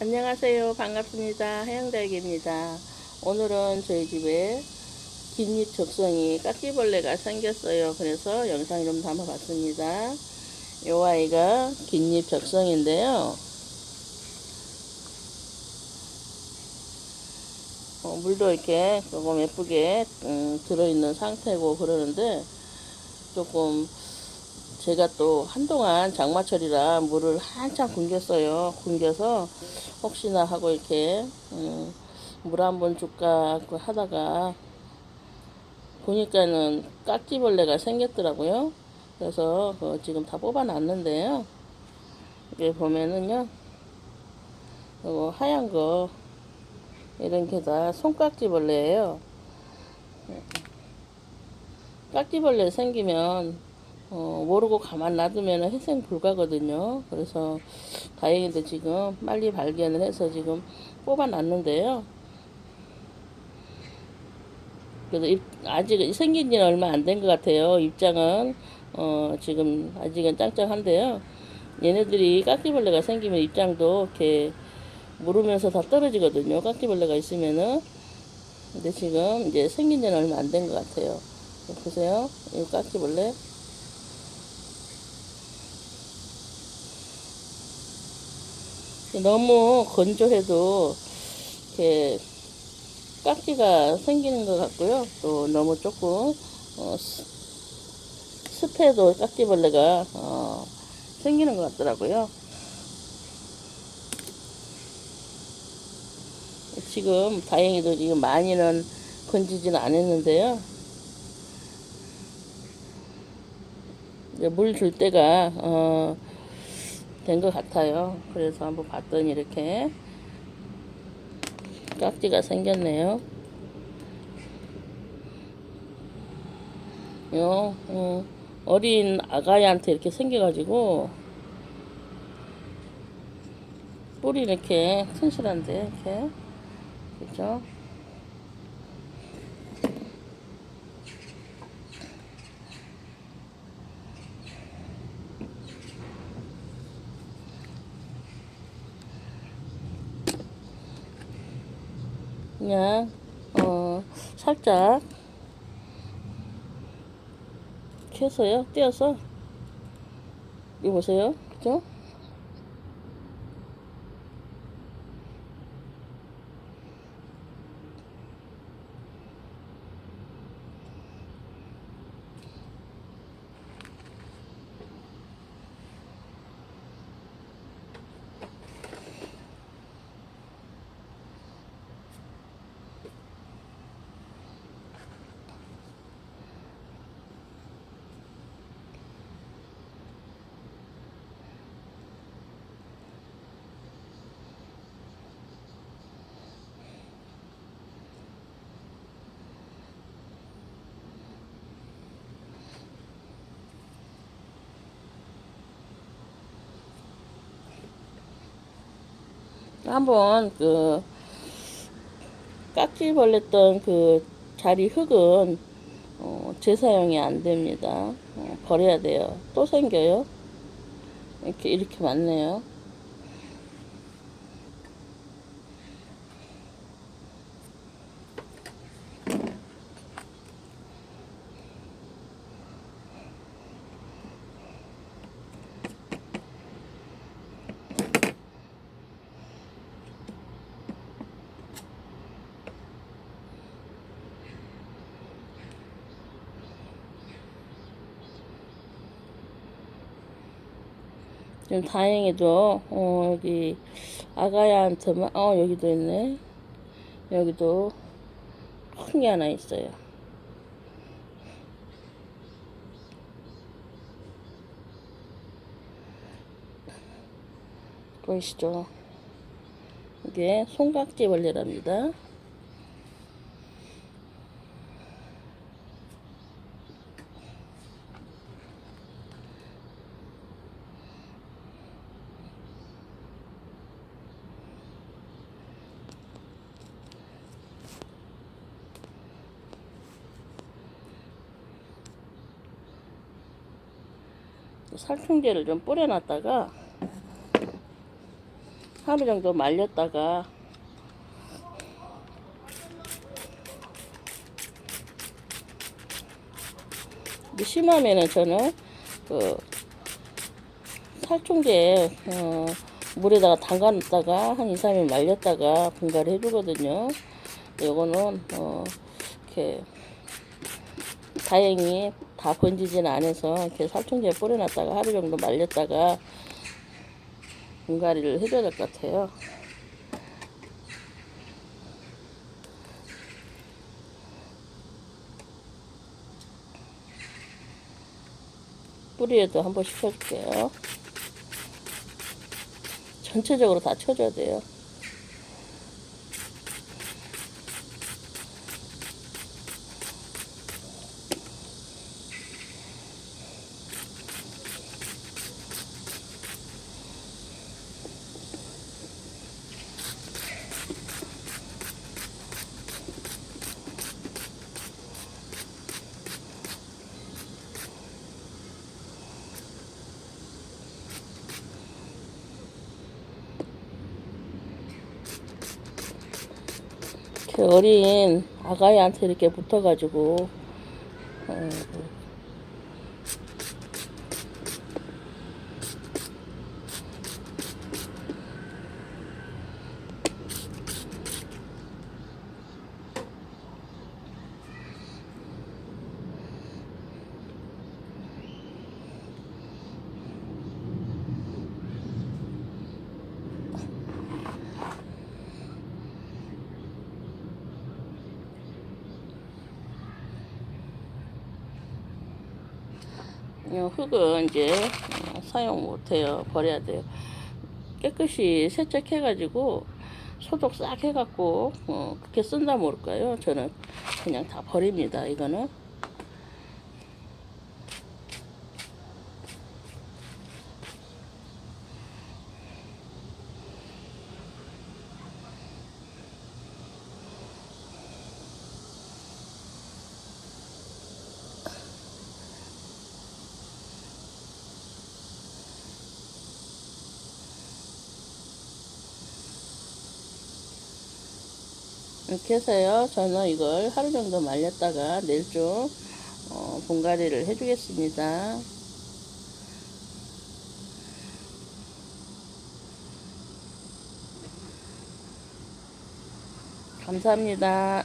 안녕하세요. 반갑습니다. 해양달기입니다. 오늘은 저희 집에 긴잎 적성이 깍지벌레가 생겼어요. 그래서 영상 좀 담아 봤습니다. 요 아이가 긴잎 적성인데요. 어, 물도 이렇게 조금 예쁘게 음, 들어있는 상태고 그러는데 조금 제가 또 한동안 장마철이라 물을 한참 굶겼어요. 굶겨서 혹시나 하고 이렇게 음, 물 한 번 줄까 하다가 보니까는 깍지벌레가 생겼더라고요. 그래서 그거 지금 다 뽑아놨는데요. 이게 보면은요, 이거 하얀 거 이런 게 다 손깍지벌레예요. 깍지벌레 생기면 어, 모르고 가만 놔두면 회생 불가거든요. 그래서 다행히도 지금 빨리 발견을 해서 지금 뽑아놨는데요. 그래서 입, 아직 생긴 지는 얼마 안 된 것 같아요. 입장은 어, 지금 아직은 짱짱한데요. 얘네들이 깍지벌레가 생기면 입장도 이렇게 물으면서 다 떨어지거든요. 깍지벌레가 있으면은. 근데 지금 이제 생긴 지는 얼마 안 된 것 같아요. 보세요. 이 깍지벌레. 너무 건조해도 이렇게 깍지가 생기는 것 같고요. 또 너무 조금 어, 습- 습해도 깍지벌레가 어, 생기는 것 같더라고요. 지금 다행히도 지금 많이는 건지지는 않았는데요. 물 줄 때가 어, 된 것 같아요. 그래서 한번 봤더니 이렇게 깍지가 생겼네요. 요, 어, 어린 아가이한테 이렇게 생겨가지고 뿌리 이렇게 튼실한데 이렇게 그죠? 그냥 어 살짝 켜서요? 띄어서? 이거 보세요. 그죠? 한번 그 깍지 벌렸던 그 자리 흙은 어, 재사용이 안 됩니다. 어, 버려야 돼요. 또 생겨요. 이렇게 이렇게 많네요. 지금 다행히도 어, 여기 아가야한테만 어 여기도 있네. 여기도 큰 게 하나 있어요. 보이시죠? 이게 손깍지 벌레랍니다. 살충제를 좀 뿌려놨다가 하루 정도 말렸다가 심하면은 저는 그 살충제 어, 물에다가 담가 놨다가 한 2, 3일 말렸다가 분갈이 해주거든요. 요거는 어, 이렇게 다행히 다 번지지는 않아서 이렇게 살충제 뿌려놨다가 하루 정도 말렸다가 분갈이를 해줘야 될 것 같아요. 뿌리에도 한번 씻어줄게요. 전체적으로 다 쳐줘야 돼요. 어린 아가이한테 이렇게 붙어가지고 어, 흙은 이제 어, 사용 못해요. 버려야 돼요. 깨끗이 세척해가지고 소독 싹 해갖고 어, 그렇게 쓴다 모를까요? 저는 그냥 다 버립니다. 이거는 이렇게 해서요. 저는 이걸 하루 정도 말렸다가 내일 좀 어, 분갈이를 해주겠습니다. 감사합니다.